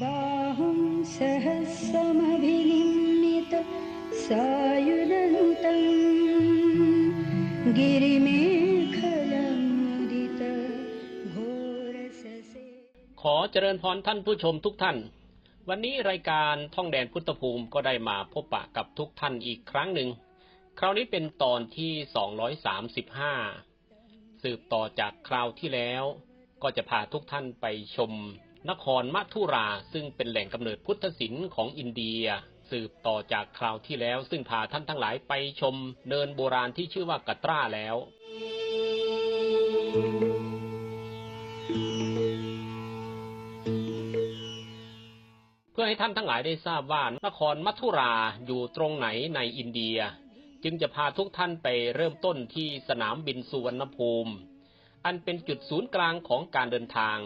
बाहुं सहस्रमभिनिमित सायुधन्तं गिरिमेखलमुदित घोरससे ขอเจริญพรท่านผู้ชมทุกท่าน วันนี้รายการท่องแดนพุทธภูมิก็ได้มาพบปะกับทุกท่านอีกครั้งหนึ่ง คราวนี้เป็นตอนที่ 235 สืบต่อจากคราวที่แล้ว ก็จะพาทุกท่านไปชม นครมัทุราซึ่งเป็นแหล่งกำเนิดพุทธศิลป์ของอินเดีย สืบต่อจากคราวที่แล้ว ซึ่งพาท่านทั้งหลายไปชมเนินโบราณที่ชื่อว่ากัตราแล้ว เพื่อให้ท่านทั้งหลายได้ทราบว่านครมัทุราอยู่ตรงไหนในอินเดีย จึงจะพาทุกท่านไปเริ่มต้นที่สนามบินสุวรรณภูมิ อันเป็นจุดศูนย์กลางของการเดินทาง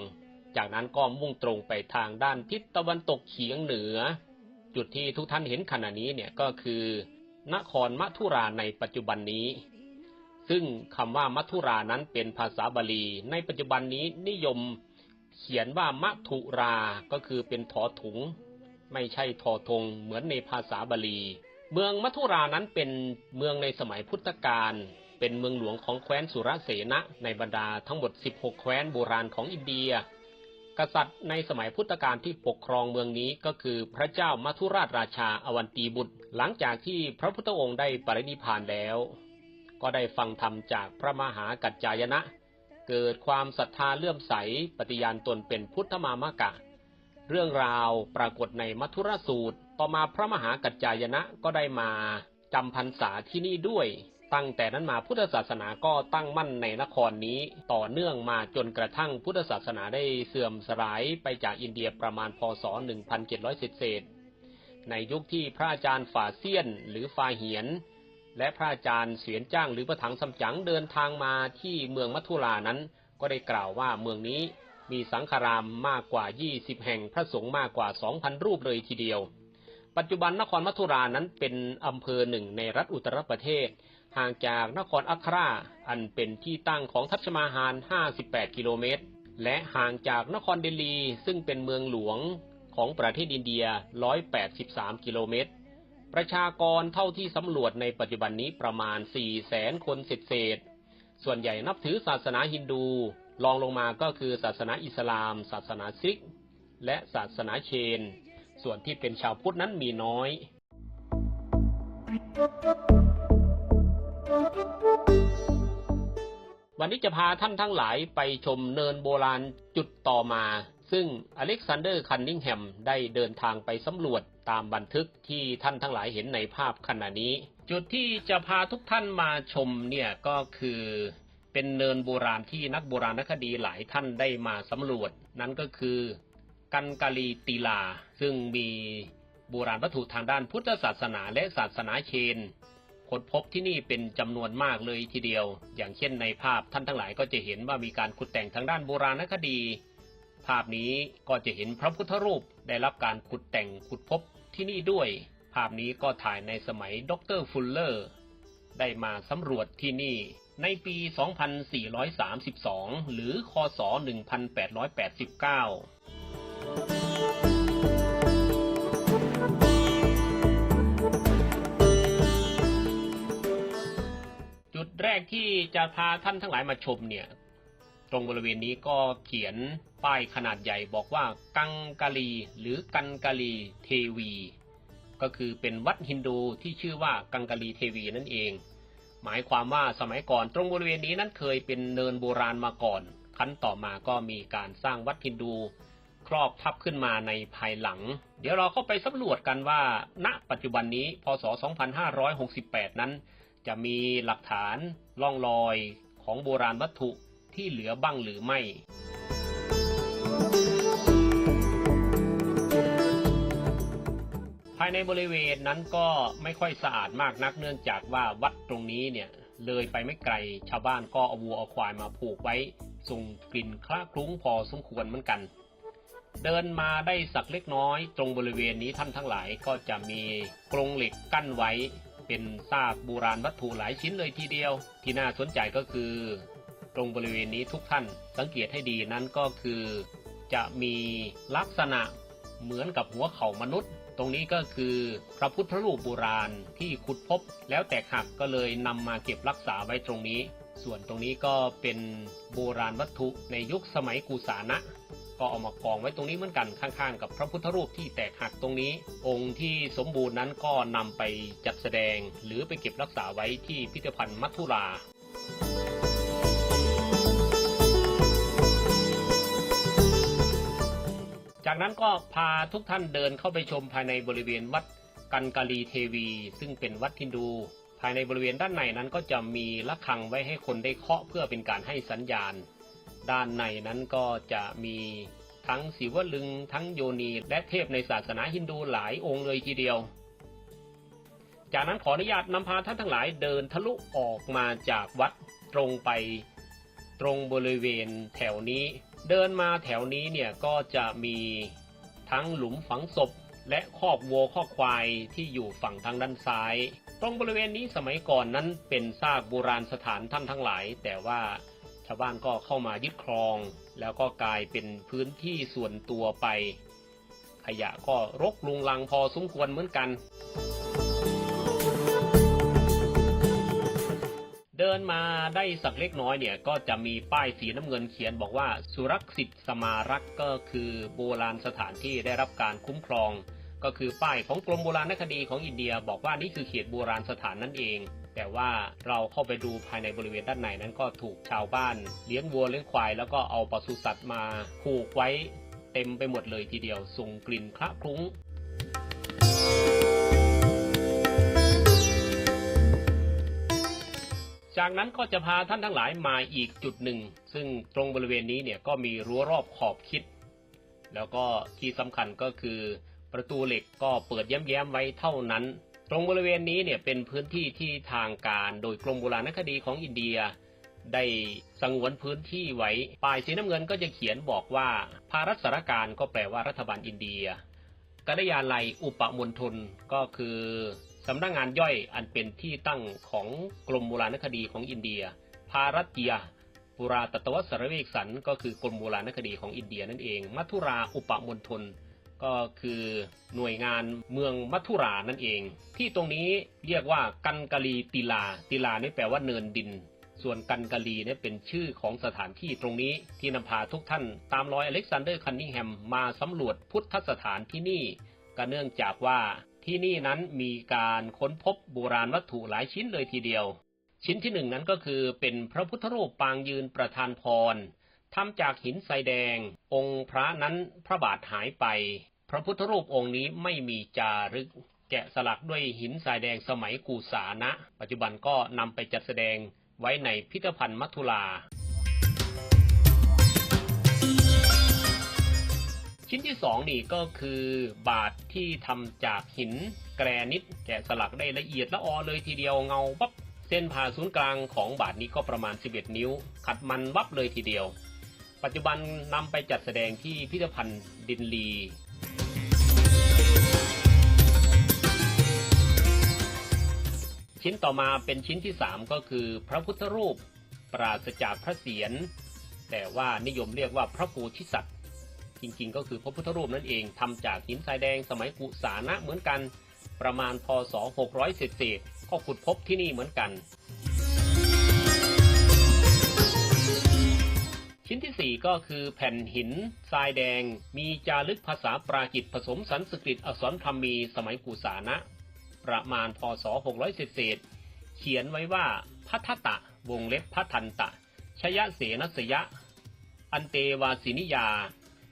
จากนั้นก็มุ่งตรงไปทางด้านทิศตะวันตกเฉียงเหนือ จุดที่ทุกท่านเห็นขณะนี้เนี่ยก็คือ นครมัทุราในปัจจุบันนี้ ซึ่งคำว่ามัทุรานั้นเป็นภาษาบาลี ในปัจจุบันนี้นิยมเขียนว่ามัทุราก็คือเป็นถอถุง ไม่ใช่ทอทงเหมือนในภาษาบาลี เมืองมัทุรานั้นเป็นเมืองในสมัยพุทธกาลเป็นเมืองหลวงของแคว้นสุรเสนะในบรรดาทั้งหมด 16 แคว้นโบราณของอินเดีย กษัตริย์ในสมัยพุทธกาลที่ปกครองเมืองนี้ก็คือพระเจ้ามัทุราชราชาอวันตีบุตร หลังจากที่พระพุทธองค์ได้ปรินิพานแล้ว ก็ได้ฟังธรรมจากพระมหากัจจายนะ เกิดความศรัทธาเลื่อมใสปฏิญาณตนเป็นพุทธมามกะ เรื่องราวปรากฏในมัทุรสูตร ต่อมาพระมหากัจจายนะก็ได้มาจำพรรษาที่นี่ด้วย ตั้งแต่นั้นมาพุทธศาสนาก็ตั้งมั่นในนครนี้ ต่อเนื่องมาจนกระทั่งพุทธศาสนาได้เสื่อมสลายไปจากอินเดียประมาณพศ 1700 เศษในยุคที่พระอาจารย์ฝ่าเซียนหรือฟาเหียน และพระอาจารย์เสวียนจ้างหรือประถังสำจั๋งเดินทางมาที่เมืองมัทุรานั้น ก็ได้กล่าวว่าเมืองนี้มีสังฆรามมากกว่า 20 แห่งพระสงฆ์มากกว่า 2,000 รูปเลยทีเดียว ปัจจุบันนครมัทุรานั้นเป็นอำเภอหนึ่งในรัฐอุตรประเทศ ห่างจากนครอัคราอันเป็นที่ตั้งของทัชมาฮาน 58 กิโลเมตร และห่างจากนครเดลี ซึ่งเป็นเมืองหลวงของประเทศอินเดีย 183 กิโลเมตร ประชากรเท่าที่สำรวจในปัจจุบันนี้ประมาณ 4 แสนคนเศษๆส่วนใหญ่นับถือศาสนาฮินดู รองลงมาก็คือศาสนาอิสลาม ศาสนาซิก และศาสนาเชน ส่วนที่เป็นชาวพุทธนั้นมีน้อย วันนี้จะพาท่านทั้งหลายไปชมเนินโบราณจุดต่อมา ซึ่งอเล็กซานเดอร์คันนิงแฮมได้เดินทางไปสำรวจตามบันทึกที่ท่านทั้งหลายเห็นในภาพขณะนี้ จุดที่จะพาทุกท่านมาชมเนี่ยก็คือเป็นเนินโบราณที่นักโบราณคดีหลายท่านได้มาสำรวจ นั่นก็คือกันกาลีตีลา ซึ่งมีโบราณวัตถุทางด้านพุทธศาสนาและศาสนาเชน ค้นพบที่นี่เป็นจำนวนมากเลยทีเดียว อย่างเช่นในภาพท่านทั้งหลายก็จะเห็นว่ามีการขุดแต่งทางด้านโบราณคดี ภาพนี้ก็จะเห็นพระพุทธรูปได้รับการขุดแต่งขุดพบที่นี่ด้วย ภาพนี้ก็ถ่ายในสมัยดรฟุลเลอร์ ได้มาสำรวจที่นี่ในปี 2432 หรือ คศ 1889 กที่จะพาท่านทั้งหลายมาชมเนี่ย ตรงบริเวณนี้ก็เขียนป้ายขนาดใหญ่บอกว่ากังกาลี หรือกันกาลีเทวี ก็คือเป็นวัดฮินดูที่ชื่อว่ากังกาลีเทวีนั่นเอง หมายความว่าสมัยก่อนตรงบริเวณนี้นั้นเคยเป็นเนินโบราณมาก่อนขั้นต่อมาก็มีการสร้างวัดฮินดูครอบทับขึ้นมาในภายหลัง เดี๋ยวเราเข้าไปสำรวจกันว่า ณ ปัจจุบันนี้ พศ 2568 นั้น จะมีหลักฐาน ล่องรอยของโบราณวัตถุที่เหลือบ้างหรือไม่ภายในบริเวณนั้นก็ไม่ค่อยสะอาดมากนักเนื่องจากว่าวัดตรงนี้เนี่ยเลยไปไม่ไกลชาวบ้านก็เอาวัวเอาควายมาผูกไว้ส่งกลิ่นคละคลุ้งพอสมควรเหมือนกัน เดินมาได้สักเล็กน้อย ตรงบริเวณนี้ท่านทั้งหลายก็จะมีกรงเหล็กกั้นไว้ เป็นซากโบราณวัตถุหลายชิ้นเลยทีเดียว ที่น่าสนใจก็คือ ตรงบริเวณนี้ทุกท่านสังเกตให้ดีนั้นก็คือ จะมีลักษณะเหมือนกับหัวเข่ามนุษย์ ตรงนี้ก็คือพระพุทธรูปโบราณที่ขุดพบแล้วแตกหักก็เลยนำมาเก็บรักษาไว้ตรงนี้ ส่วนตรงนี้ก็เป็นโบราณวัตถุในยุคสมัยกุสานะ ก็เอามากองไว้ตรงนี้เหมือนกันข้างๆ กับพระพุทธรูปที่แตกหักตรงนี้ องค์ที่สมบูรณ์นั้นก็นำไปจัดแสดง หรือไปเก็บรักษาไว้ที่พิพิธภัณฑ์มัทุราจากนั้นก็พาทุกท่านเดินเข้าไปชมภายในบริเวณวัดกันกาลีเทวี ซึ่งเป็นวัดฮินดู ภายในบริเวณด้านในนั้นก็จะมีระฆังไว้ให้คนได้เคาะเพื่อเป็นการให้สัญญาณ ด้านในนั้นก็จะมีทั้งศิวลึง ทั้งโยนีและเทพในศาสนาฮินดูหลายองค์เลยทีเดียว จากนั้นขออนุญาตนำพาท่านทั้งหลายเดินทะลุออกมาจากวัดตรงไปตรงบริเวณแถวนี้ เดินมาแถวนี้เนี่ยก็จะมีทั้งหลุมฝังศพและคอกวัวคอกควายที่อยู่ฝั่งทางด้านซ้าย ตรงบริเวณนี้สมัยก่อนนั้นเป็นซากโบราณสถานท่านทั้งหลาย แต่ว่า ชาวบ้านก็เข้ามายึดครอง แล้วก็กลายเป็นพื้นที่ส่วนตัวไป ขยะก็รกลุงลังพอสมควรเหมือนกัน เดินมาได้สักเล็กน้อยเนี่ยก็จะมีป้ายสีน้ำเงินเขียนบอกว่า สุรักษิตสมารักษ์ก็คือโบราณสถานที่ได้รับการคุ้มครอง ก็คือป้ายของกรมโบราณคดีของอินเดีย บอกว่านี่คือเขตโบราณสถานนั่นเอง แต่ว่าเราเข้าไปดูภายในบริเวณด้านในนั้นก็ถูกชาวบ้าน เลี้ยงวัวเลี้ยงควายแล้วก็เอาปศุสัตว์มาผูกไว้เต็มไปหมดเลยทีเดียวส่งกลิ่นคละคลุ้งจากนั้นก็จะพาท่านทั้งหลายมาอีกจุดหนึ่ง ซึ่งตรงบริเวณนี้เนี่ยก็มีรั้วรอบขอบคิด แล้วก็ที่สำคัญก็คือประตูเหล็กก็เปิดแย้มๆไว้เท่านั้น รงบริเวณนี้เนี่ยเป็นพื้นที่ที่ทางการโดยกรมโบราณคดีของอินเดีย ได้สงวนพื้นที่ไว้ป้ายสีน้ำเงินก็จะเขียนบอกว่า ภารัฐสารการก็แปลว่ารัฐบาลอินเดียกรยาลัยอุปมณฑลก็คือสำนักงานย่อยอันเป็นที่ตั้งของกรมโบราณคดีของอินเดีย ภารัตยาปุราตตวสรเวกสันก็คือกรมโบราณคดีของอินเดียนั่นเอง มัทุราอุปมณฑล ก็คือหน่วยงานเมืองมัทุรานั่นเอง ที่ตรงนี้เรียกว่ากันกาลีติลา ติลานี่แปลว่าเนินดิน ส่วนกันกาลีนี่เป็นชื่อของสถานที่ตรงนี้ที่นำพาทุกท่าน ตามรอยอเล็กซานเดอร์คันนิงแฮมมาสำรวจพุทธสถานที่นี่ก็เนื่องจากว่าที่นี่นั้นมีการค้นพบโบราณวัตถุหลายชิ้นเลยทีเดียว ชิ้นที่หนึ่งนั้นก็คือเป็นพระพุทธรูปปางยืนประธานพรทำจากหินทรายแดง องค์พระนั้นพระบาทหายไป ระพุทธรูปองค์นี้ไม่มีจารึก แกะสลักด้วยหินทรายแดงสมัยกูสานะ ปัจจุบันก็นำไปจัดแสดงไว้ในพิพิธภัณฑ์มัทุลา ชิ้นที่สองนี่ก็คือบาทที่ทำจากหินแกรนิต แกะสลักได้ละเอียดละออเลยทีเดียวเงาวับเส้นผ่าศูนย์กลางของบาทนี้ก็ประมาณ 11 นิ้ว ขัดมันวับเลยทีเดียว ปัจจุบันนำไปจัดแสดงที่พิพิธภัณฑ์ดินลี ชิ้นต่อมาเป็นชิ้นที่ 3 ก็คือพระพุทธรูป ปราศจากพระเศียรแต่ว่านิยมเรียกว่าพระโพธิสัตว์จริงๆ ก็คือพระพุทธรูปนั่นเองทำจากหินทรายแดงสมัยกุสานะเหมือนกัน ประมาณพศ 600เศษๆก็ขุดพบที่นี่เหมือนกัน ชิ้นที่ 4 ก็คือแผ่นหินทรายแดงมีจารึกภาษาปรากิตผสมสันสกฤตอักษรพรมีสมัยกุสานะ ประมาณพศ600เศษเขียนไว้ว่าพัทตะวงเล็บพัทันตะ ชยเสนสยะ อันเตวาสินิยา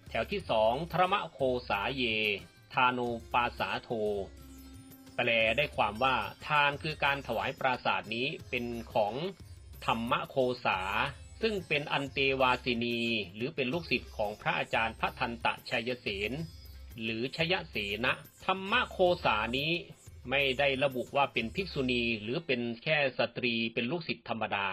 แถวที่สองธรมโคสาเย ทานุปาสาโท แปลได้ความว่าทานคือการถวายปราสาทนี้เป็นของธรรมโคสา ซึ่งเป็นอันเตวาสินี หรือเป็นลูกศิษย์ของพระอาจารย์พระทันตะชัยเสนหรือชยเสนะธรรมโคสานี้ ไม่ได้ระบุว่าเป็นภิกษุณีหรือเป็นแค่สตรีเป็นลูกศิษย์ธรรมดา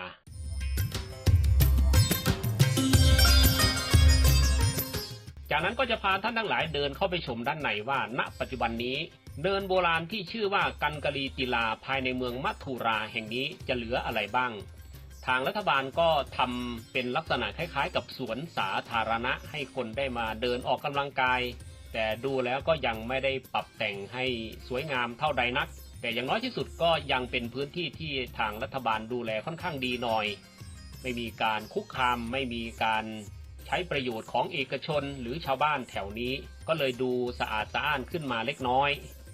จากนั้นก็จะพาท่านทั้งหลายเดินเข้าไปชมด้านในว่า ณปัจจุบันนี้ เดินโบราณที่ชื่อว่ากันกะลีติลาภายในเมืองมัทุราแห่งนี้จะเหลืออะไรบ้าง ทางรัฐบาลก็ทำเป็นลักษณะคล้ายๆ กับสวนสาธารณะให้คนได้มาเดินออกกำลังกาย แต่ดูแล้วก็ยังไม่ได้ปรับแต่งให้สวยงามเท่าใดนัก แต่อย่างน้อยที่สุดก็ยังเป็นพื้นที่ที่ทางรัฐบาลดูแลค่อนข้างดีหน่อย ไม่มีการคุกคามไม่มีการใช้ประโยชน์ของเอกชนหรือชาวบ้านแถวนี้ ก็เลยดูสะอาดสะอ้านขึ้นมาเล็กน้อย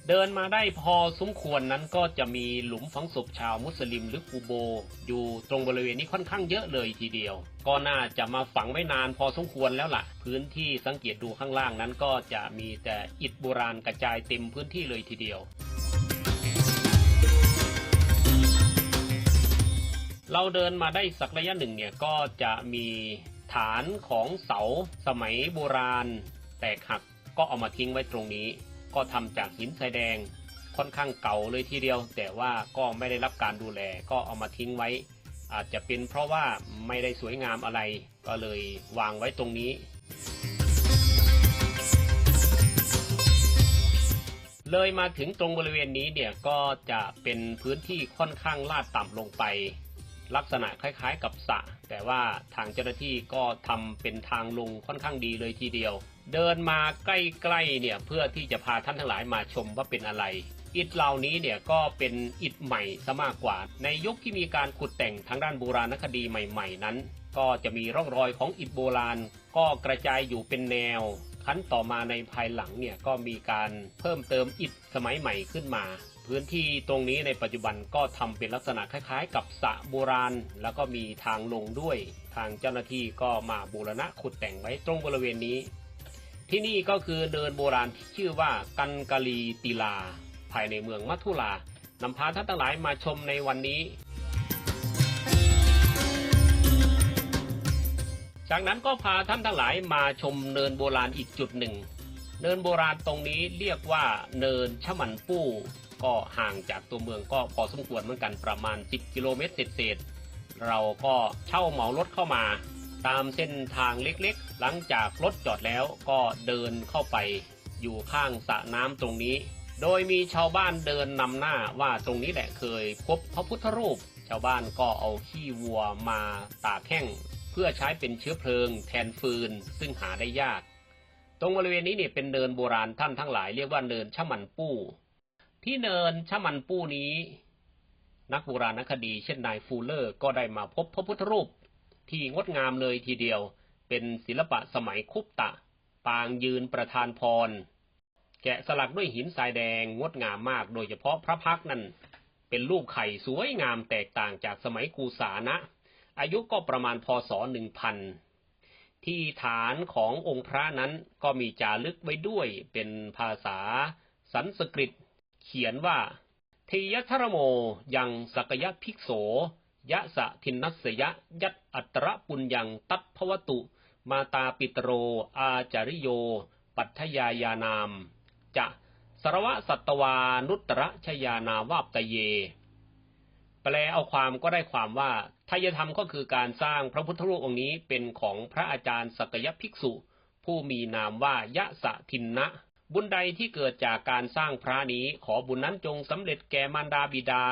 เดินมาได้พอสมควรนั้นก็จะมีหลุมฝังศพชาวมุสลิมหรือกูโบ อยู่ตรงบริเวณนี้ค่อนข้างเยอะเลยทีเดียว ก็น่าจะมาฝังไว้นานพอสมควรแล้วล่ะ พื้นที่สังเกตดูข้างล่างนั้นก็จะมีแต่อิฐโบราณกระจายเต็มพื้นที่เลยทีเดียวเราเดินมาได้สักระยะหนึ่งเนี่ยก็จะมีฐานของเสาสมัยโบราณ แตกหักก็เอามาทิ้งไว้ตรงนี้ ก็ทำจากหินทรายแดงค่อนข้างเก่าเลยทีเดียว แต่ว่าก็ไม่ได้รับการดูแลก็เอามาทิ้งไว้ อาจจะเป็นเพราะว่าไม่ได้สวยงามอะไร ก็เลยวางไว้ตรงนี้ เลยมาถึงตรงบริเวณนี้เนี่ยก็จะเป็นพื้นที่ค่อนข้างลาดต่ำลงไป ลักษณะคล้ายๆ กับสระแต่ว่าทางเจ้าหน้าที่ก็ทำเป็นทางลงค่อนข้างดีเลยทีเดียว เดินมาใกล้ๆเนี่ยเพื่อที่จะพาท่านทั้งหลายมาชมว่าเป็นอะไร อิฐเหล่านี้เนี่ยก็เป็นอิฐใหม่ซะมากกว่า ในยุคที่มีการขุดแต่งทางด้านโบราณคดีใหม่ ๆ นั้น ก็จะมีร่องรอยของอิฐโบราณ ก็กระจายอยู่เป็นแนวขั้นต่อมาในภายหลังเนี่ยก็มีการเพิ่มเติมอิฐสมัยใหม่ขึ้นมา พื้นที่ตรงนี้ในปัจจุบันก็ทำเป็นลักษณะคล้ายๆ กับสระโบราณ แล้วก็มีทางลงด้วย ทางเจ้าหน้าที่ก็มาบูรณะขุดแต่งไว้ตรงบริเวณนี้ ที่นี่ก็คือเดินโบราณที่ชื่อว่ากันกาลีติลา ภายในเมืองมัทุลานำพาท่านทั้งหลายมาชมในวันนี้ จากนั้นก็พาท่านทั้งหลายมาชมเนินโบราณอีกจุดหนึ่ง เนินโบราณตรงนี้เรียกว่าเนินชะมันปู้ ก็ห่างจากตัวเมืองก็พอสมควรเหมือนกันประมาณ 10 กิโลเมตรเศษๆเราก็เช่าเหมารถเข้ามา ตามเส้นทางเล็กๆ หลังจากรถจอดแล้วก็เดินเข้าไปอยู่ข้างสระน้ำตรงนี้ โดยมีชาวบ้านเดินนำหน้าว่าตรงนี้แหละเคยพบพระพุทธรูป ชาวบ้านก็เอาขี้วัวมาตากแห้งเพื่อใช้เป็นเชื้อเพลิงแทนฟืนซึ่งหาได้ยาก ตรงบริเวณนี้เนี่ยเป็นเนินโบราณท่านทั้งหลายเรียกว่าเนินชะมันปู้ ที่เนินชะมันปู้นี้ นักโบราณคดีเช่นนายฟูเลอร์ก็ได้มาพบพระพุทธรูป ที่งดงามเลยทีเดียว เป็นศิลปะสมัยคุปตะ ปางยืนประธานพร แกะสลักด้วยหินทรายแดงงดงามมากโดยเฉพาะพระพักนั้นเป็นรูปไข่สวยงามแตกต่างจากสมัยกูสานะ อายุก็ประมาณพศหนึ่งพันที่ฐานขององค์พระนั้นก็มีจารึกไว้ด้วยเป็นภาษาสันสกฤต เขียนว่าทียทรโมยังสกยะภิกโส ยะสะทินนัสยะ ยัตอัตระปุญญังตัตภวตุ มาตาปิตโร อาจาริโย ปัทยายานาม จะสรวะสัตวานุตระชยานาวาปตะเย แปลเอาความก็ได้ความว่าทายธรรมก็คือการสร้างพระพุทธรูปองค์นี้เป็นของพระอาจารย์สักยภิกษุ ผู้มีนามว่ายะสะทินนะบุญใดที่เกิดจากการสร้างพระนี้ขอบุญนั้นจงสำเร็จแก่มารดาบิดา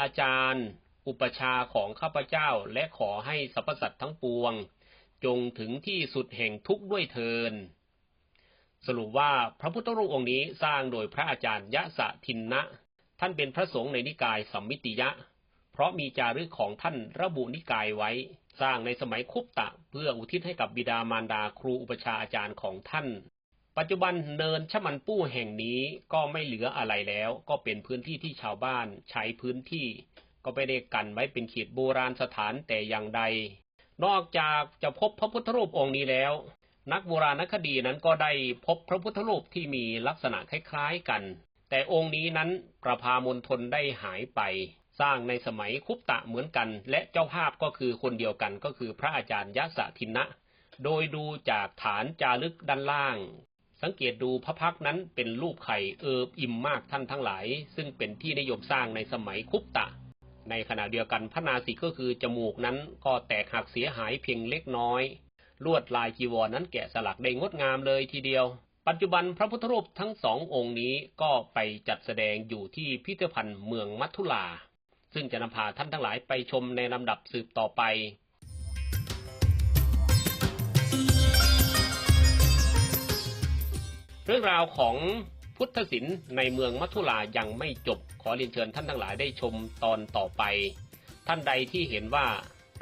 อาจารย์ อุปชาของข้าพเจ้าและขอให้สรรพสัตว์ทั้งปวง จงถึงที่สุดแห่งทุกข์ด้วยเทิน สรุปว่าพระพุทธรูปองค์นี้สร้างโดยพระอาจารย์ยะสะทินนะ ท่านเป็นพระสงฆ์ในนิกายสัมมิติยะ เพราะมีจารึกของท่านระบุนิกายไว้ สร้างในสมัยคุปตะ เพื่ออุทิศให้กับบิดามารดาครูอุปชาอาจารย์ของท่านปัจจุบันเนินชะมันปู้แห่งนี้ก็ไม่เหลืออะไรแล้ว ก็เป็นพื้นที่ที่ชาวบ้านใช้พื้นที่ ก็ไม่ได้กันไว้เป็นเขตโบราณสถานแต่อย่างใด นอกจากจะพบพระพุทธรูปองค์นี้แล้ว นักโบราณคดีนั้นก็ได้พบพระพุทธรูปที่มีลักษณะคล้ายๆกัน แต่องค์นี้นั้นประพามณฑลได้หายไป สร้างในสมัยคุปตะเหมือนกัน และเจ้าภาพก็คือคนเดียวกันก็คือพระอาจารย์ยะสะทินะ โดยดูจากฐานจารึกด้านล่างสังเกตดูพระพักนั้นเป็นรูปไข่เอิบอิ่มมากท่านทั้งหลาย ซึ่งเป็นที่นิยมสร้างในสมัยคุปตะ ในขณะเดียวกันพระนาสิกก็คือจมูกนั้นก็แตกหักเสียหายเพียงเล็กน้อย ลวดลายจีวรนนั้นแกะสลักได้งดงามเลยทีเดียว ปัจจุบันพระพุทธรูปทั้งสององค์นี้ก็ไปจัดแสดงอยู่ที่พิพิธภัณฑ์เมืองมัทุลา ซึ่งจะนำพาท่านทั้งหลายไปชมในลำดับสืบต่อไปทรื่องราวของพุทธศิลป์ในเมืองมัทุรายังไม่จบ ขอเรียนเชิญท่านทั้งหลายได้ชมตอนต่อไป ท่านใดที่เห็นว่า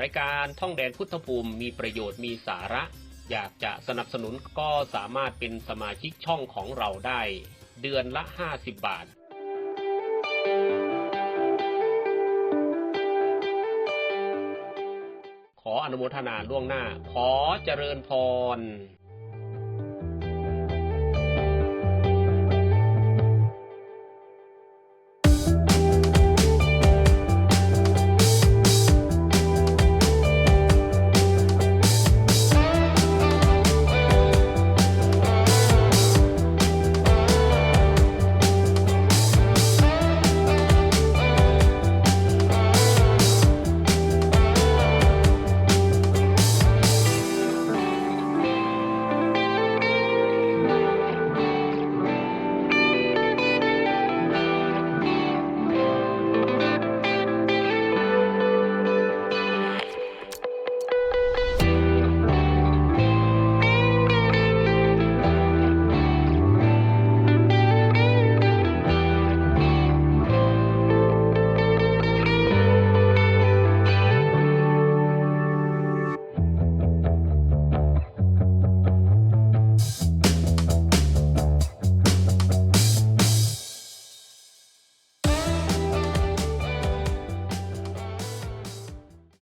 รายการท่องแดนพุทธภูมิมีประโยชน์มีสาระ อยากจะสนับสนุนก็สามารถเป็นสมาชิกช่องของเราได้ เดือนละ 50 บาทขออนุโมทนาล่วงหน้า ขอเจริญพร